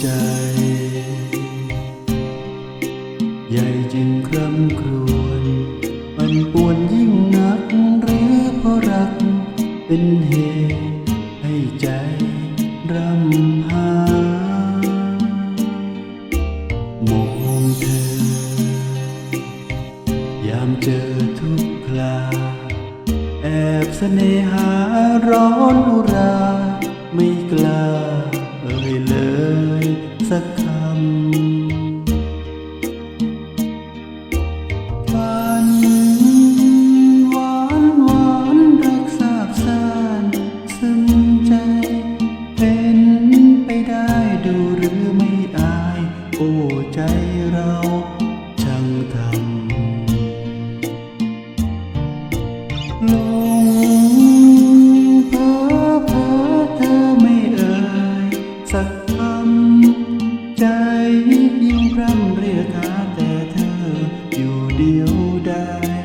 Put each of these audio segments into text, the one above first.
ใจ ใหญ่จึงคร่ำครวญมันปวนยิ่งนักหรือเพราะรัก เป็นเหตุให้ใจรำพาหมงเธอ ยามเจอทุกคราแอบเสน่หาร้อนอุรา ไม่กล้า ลงเพ้อเพ้อเธอไม่เอ่ยสักคำใจยิ่งร่ำเรียกหาแต่เธออยู่เดียวดาย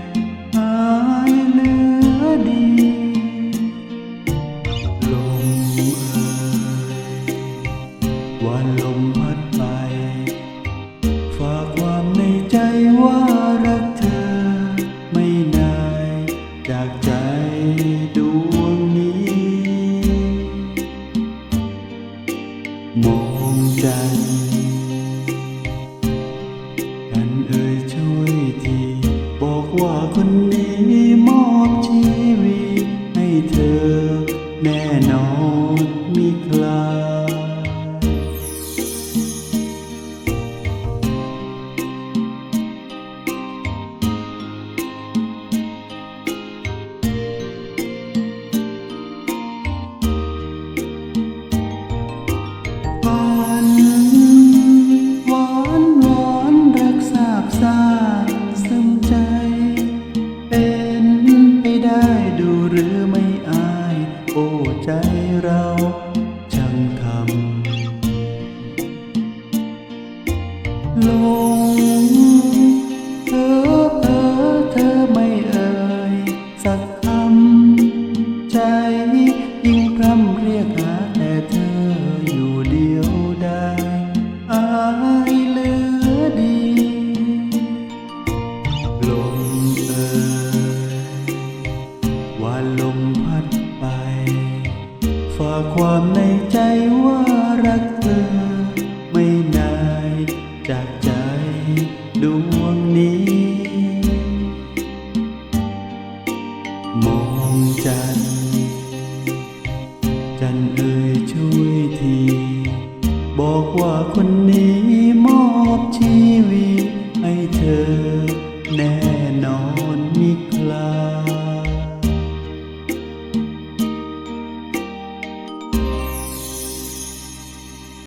หายเหลือดีลงเอ่ย คน โอ้ใจเราช่างคำลงเธอเพ้อเธอไม่เอ่ยสักคำ ความในใจว่ารักเธอ ไม่นายจากใจดวงนี้ มองจัน จันเอ่ยช่วยที บอกว่าคน